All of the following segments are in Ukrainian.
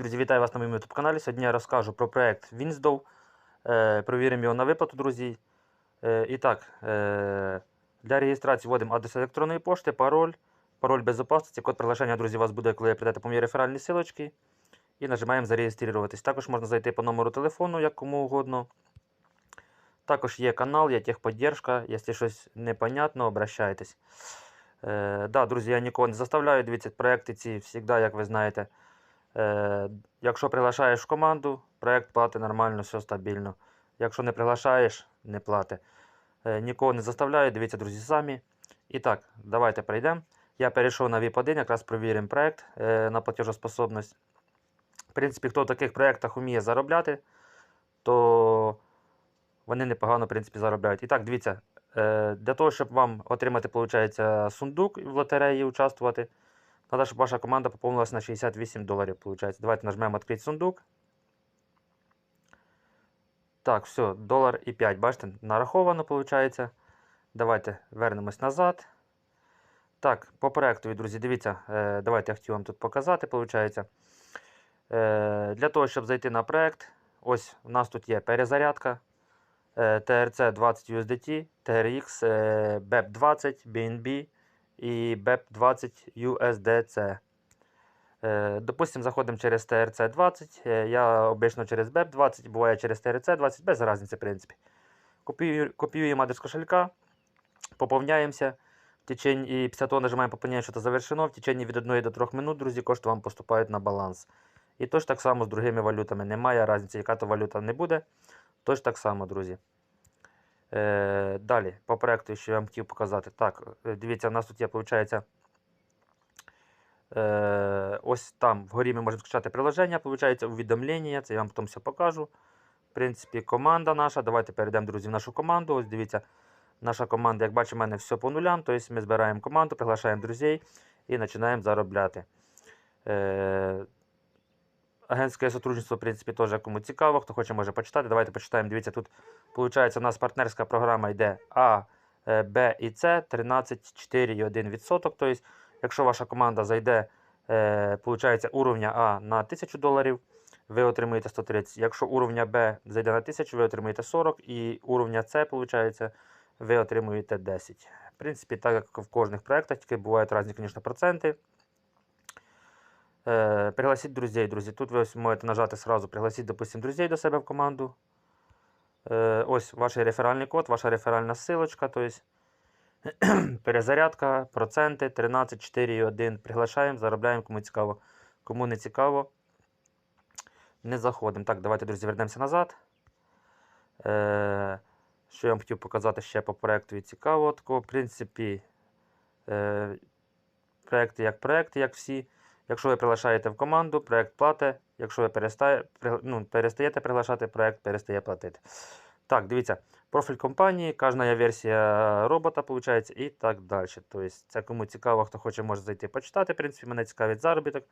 Друзі, вітаю вас на моєму YouTube каналі. Сьогодні я розкажу про проект Winsdow. Е, Провіримо його на виплату, друзі. Е, і так, е, для реєстрації вводимо адрес електронної пошти, пароль, пароль безопасності, код приглашення, друзі, у вас буде, коли прийдете по моїй реферальній силочці. І нажимаємо зареєструватись. Також можна зайти по номеру телефону, як кому угодно. Також є канал, є техподдержка. Якщо щось непонятно, обращайтесь. Е, да, друзі, я нікого не заставляю. Дивіться, проекти ці завжди, як ви знаєте. Е, якщо приглашаєш в команду, проект платить нормально, все стабільно. Якщо не приглашаєш, не плати. Е, нікого не заставляю, дивіться, друзі, самі. І так, давайте перейдемо. Я перейшов на VIP1, якраз провіримо проект е, на платежоспособність. В принципі, хто в таких проєктах вміє заробляти, то вони непогано в принципі, заробляють. І так, дивіться, е, для того, щоб вам отримати, виходить, сундук в лотереї участвувати, треба, щоб ваша команда поповнилася на 68 доларів. Виходить. Давайте нажмемо відкрити сундук. Так, все, долар і 5, бачите, нараховано, виходить. Давайте вернемось назад. Так, по проекту, друзі, дивіться, е, давайте я хотів вам тут показати, виходить. Е, для того, щоб зайти на проект, ось у нас тут є перезарядка. TRC 20 USDT, TRX, е, BEP20, BNB і BEP20 USDC. Е, Допустимо, заходимо через TRC 20. е, Я обично через BEP20, буває через TRC 20, без різниці, в принципі. Копію- Копіюємо адрес кошелька, поповняємося. В течение, і після того нажимаємо поповнення, що це завершено. В течение від 1 до 3 минут, друзі, кошти вам поступають на баланс. І точно так само з другими валютами. Немає різниці, яка то валюта не буде. Точно так само, друзі. Е, далі, по проекту, що я вам хотів показати. Так, е, дивіться, у нас тут є, виходить, е, ось там вгорі ми можемо скачати приложення, виходить, увідомлення, це я вам потім все покажу. В принципі, команда наша. Давайте перейдемо, друзі, в нашу команду. Ось дивіться, наша команда, як бачимо, в мене все по нулям. Тобто ми збираємо команду, приглашаємо друзей і починаємо заробляти. Е, Агентське сотрудничество, в принципі, теж кому цікаво, хто хоче, може почитати. Давайте почитаємо. Дивіться, тут виходить, у нас партнерська програма йде А, е, Б і С 13,4,1%. Тобто, якщо ваша команда зайде, е, виходить, уровня А на 1000 доларів, ви отримуєте 130. Якщо уровня Б зайде на 1000, ви отримуєте 40, і уровня С, виходить, ви отримуєте 10. В принципі, так як в кожних проєктах, тільки бувають різні, звісно, проценти. Е, пригласіть друзей, друзі. Тут ви ось можете нажати сразу пригласіть, допустим, друзей до себе в команду. Е, ось ваш реферальний код, ваша реферальна ссылочка, то есть перезарядка, проценти 13, 4 1. Приглашаємо, заробляємо, кому цікаво. Кому не цікаво, не заходимо. Так, давайте, друзі, вернемося назад. Е, що я вам хотів показати ще по проєкту і цікаво. Такого, в принципі, е, проєкти як проєкти, як всі. Якщо ви приглашаєте в команду, проєкт платить. Якщо ви перестає, ну, перестаєте приглашати, проєкт перестає платити. Так, дивіться, профіль компанії, кожна версія робота, виходить, і так далі. Тобто, це кому цікаво, хто хоче, може зайти почитати. В принципі, мене цікавить заробіток.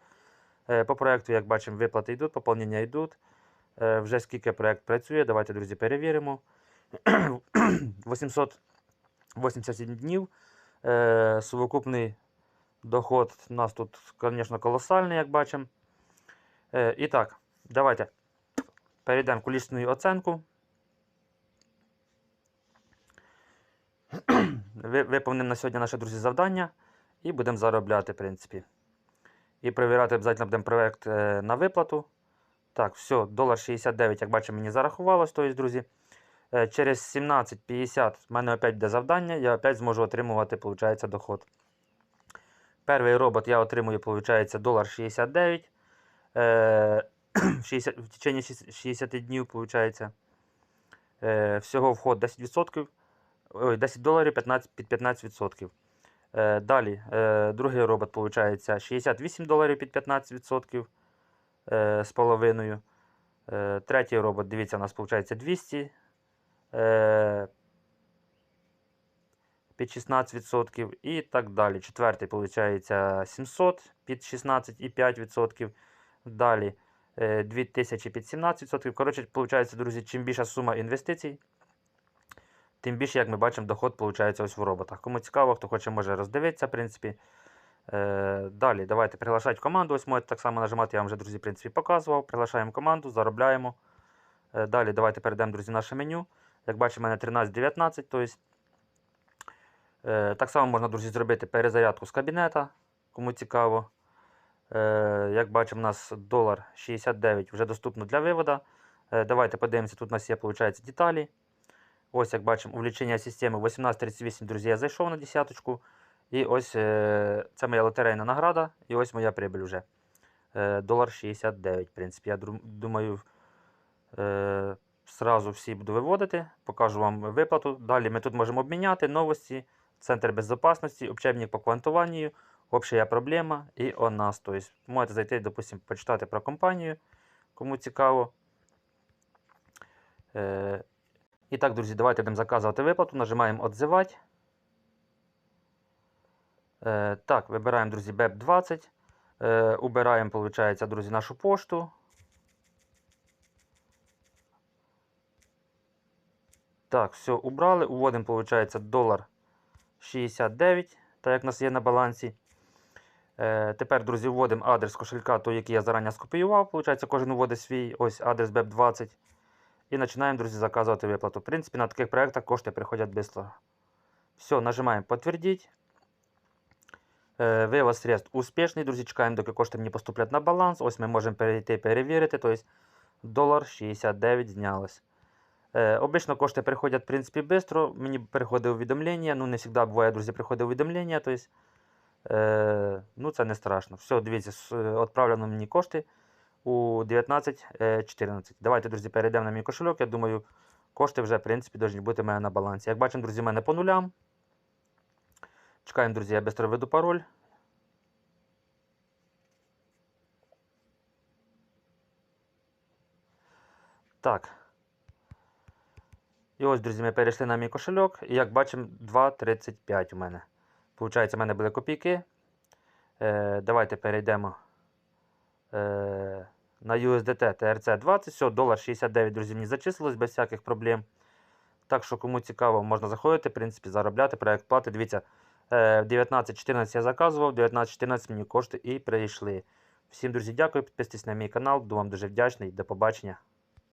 Е, По проєкту, як бачимо, виплати йдуть, поповнення йдуть. Е, Вже скільки проєкт працює, давайте, друзі, перевіримо. 887 днів. Е, Сукупний доход у нас тут, звісно, колосальний, як бачимо. Е, І так, давайте перейдемо кулісну оценку. Ви- Виповнимо на сьогодні наше друзі завдання і будемо заробляти, в принципі. І перевіряти обов'язково будемо проект е, на виплату. Так, все, долар 69, як бачимо, мені зарахувалось. Тобто, друзі, е, через 17.50 в мене опять буде завдання, я опять зможу отримувати, виходить, доход. Перший робот я отримую, виходить, долар 69. Е, 60, в течение 60 днів, виходить. Е, всього вход 10%. Ой, 10 доларів 15, під 15%. Е, далі, другий робот, виходить, 68 доларів під 15% е, з половиною. Третій робот, дивіться, у нас виходить 200 е, під 16% і так далі. Четвертий, виходить, 700 під 16,5%. Далі е, 2000 під 17%. Коротше, виходить, друзі, чим більша сума інвестицій, тим більше, як ми бачимо, доход виходить ось в роботах. Кому цікаво, хто хоче, може роздивитися, в принципі. Е, далі, давайте приглашати команду. Ось можете так само нажимати, я вам вже, друзі, в принципі, показував. Приглашаємо команду, заробляємо. Е, далі давайте перейдемо, друзі, в наше меню. Як бачимо, у мене 13-19. Тобто, е, так само можна, друзі, зробити перезарядку з кабінета, кому цікаво. Е, як бачимо, у нас долар 69 вже доступно для виводу. Е, давайте подивимося, тут у нас є, виходить, деталі. Ось, як бачимо, увлічення системи 1838, друзі, я зайшов на десяточку. І ось е, це моя лотерейна награда. І ось моя прибіль вже. Е, долар 69. В принципі, я думаю, е, сразу всі буду виводити. Покажу вам виплату. Далі ми тут можемо обміняти новості, центр безпечності, учебник по квантуванню, общая проблема і о нас. Тобто, можете зайти, допустим, почитати про компанію, кому цікаво. Е, і так, друзі, давайте будемо заказувати виплату. Нажимаємо «Отзивати». Е, так, вибираємо, друзі, BEP20. Е, убираємо, виходить, друзі, нашу пошту. Так, все, убрали. Уводимо, виходить, долар 69, так як у нас є на балансі. Е, тепер, друзі, вводимо адрес кошелька, той, який я зарані скопіював. Виходить, кожен вводить свій ось адрес BEP20. І починаємо, друзі, заказувати виплату. В принципі, на таких проєктах кошти приходять швидко. Все, нажимаємо «Подтвердить». Е, Вивод средств успішний, друзі. Чекаємо, доки кошти мені поступлять на баланс. Ось ми можемо перейти перевірити. Тобто долар 69 знялось. Е, обично кошти приходять, в принципі, швидко. Мені приходить увідомлення. Ну, не завжди буває, друзі, приходить увідомлення. Тобто, е, ну, це не страшно. Все, дивіться, е, відправлено мені кошти у 19.14. Давайте, друзі, перейдемо на мій кошельок. Я думаю, кошти вже, в принципі, повинні бути в мене на балансі. Як бачимо, друзі, в мене по нулям. Чекаємо, друзі, я швидко введу пароль. Так. І ось, друзі, ми перейшли на мій кошельок. І як бачимо, 2,35 у мене. Получається, у мене були копійки. Е, давайте перейдемо е, на USDT TRC20. Все, долар 69, друзі, мені зачислилось без всяких проблем. Так що, кому цікаво, можна заходити, в принципі, заробляти проект плати. Дивіться, е, 19.14 я заказував, 19.14 мені кошти і прийшли. Всім, друзі, дякую. Підписуйтесь на мій канал. Буду вам дуже вдячний. До побачення.